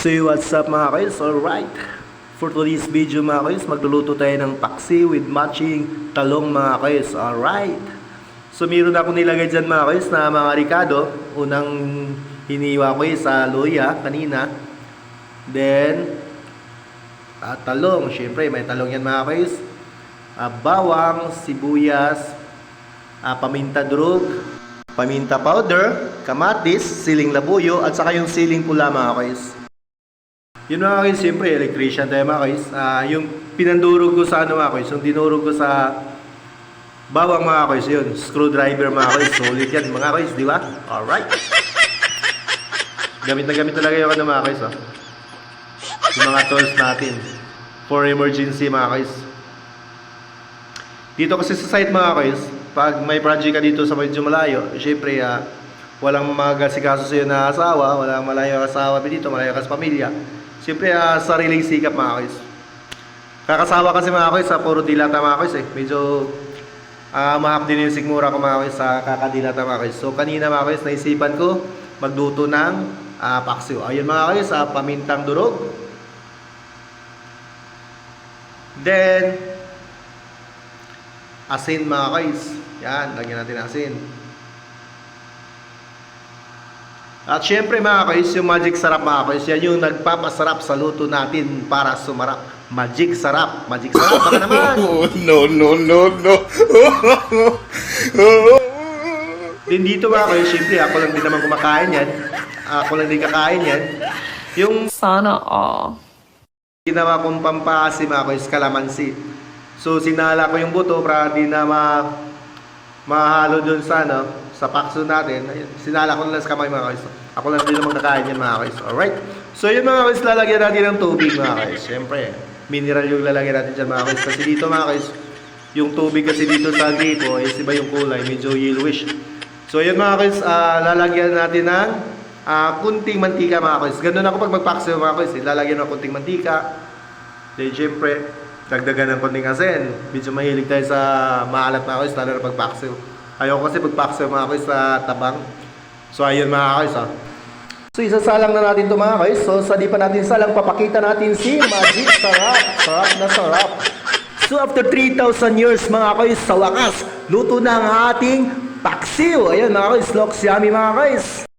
So what's up mga guys? Alright. For today's video mga guys, magluluto tayo ng paksi with matching talong mga guys. Alright. So meron ako nilagay dyan mga guys na mga ricado. Unang hiniwa ko eh sa luya kanina. Then, ah, talong. Siyempre may talong yan mga guys. Ah, bawang, sibuyas, ah, paminta durog, paminta powder, kamatis, siling labuyo, at saka yung siling pula mga guys. Yun mga guys, siyempre, electrician tayo mga guys. Ah, yung pinandurog ko sa ano mga guys, yung dinurog ko sa bawang mga guys, yun, screwdriver mga guys, solid yan mga guys, di ba? Alright. Gamit na gamit talaga yung ano mga guys, oh. Yung mga tools natin for emergency mga guys. Dito kasi sa site mga guys, pag may project ka dito sa medyo malayo, syempre ah, walang magasikaso sa'yo na asawa, walang malayo ka asawa dito, malayo ka sa pamilya. Siyempre, ah, sariling sikap mga guys. Kakasawa kasi mga guys sa puro dilata mga guys eh. Medyo ah mahap din yung sigmura ko mga guys sa kakadilata mga guys. So kanina mga guys, naisipan ko magluto ng ah, paksiw. Ayun mga guys, sa pamintang durog. Then, asin mga guys. Yan, lagyan natin asin. At syempre mga guys, yung magic sarap mga guys, yan yung nagpapasarap sa luto natin para sumarap. Magic sarap. Magic sarap. Baka naman. no, no, no, no. Din dito mga guys, syempre ako lang din naman kumakain yan. Ako lang din kakain yan. Yung Sana all. ginawa kong pampasi mga guys, kalamansi. So sinala ko yung buto para di na ma mahalo dun sa ano, sa pakso natin. Sinala ko na lang sa kamay mga guys. Ako lang din naman kakain yan mga guys. Alright. So yun mga guys, lalagyan natin ng tubig mga guys. Siyempre, mineral yung lalagyan natin dyan mga guys. Kasi dito mga guys, yung tubig kasi dito sa gripo is iba yung kulay, medyo yellowish. So yun mga guys, ah, lalagyan natin ng ah, kunting mantika mga guys. Ganun ako pag magpakso mga guys. eh. Lalagyan ng kunting mantika. Then syempre, dagdagan ng konting asin. Medyo mahilig tayo sa maalat mga guys, lalo na pag paksiw. Ayoko kasi pag paksiw mga guys sa tabang. So ayun mga guys ha. So isasalang na natin to mga guys. So sa di pa natin salang, papakita natin si Magic Sarap. Sarap na sarap. So after 3,000 years mga guys, sa wakas, luto na ang ating paksiw. Ayun mga guys, looks yummy mga guys.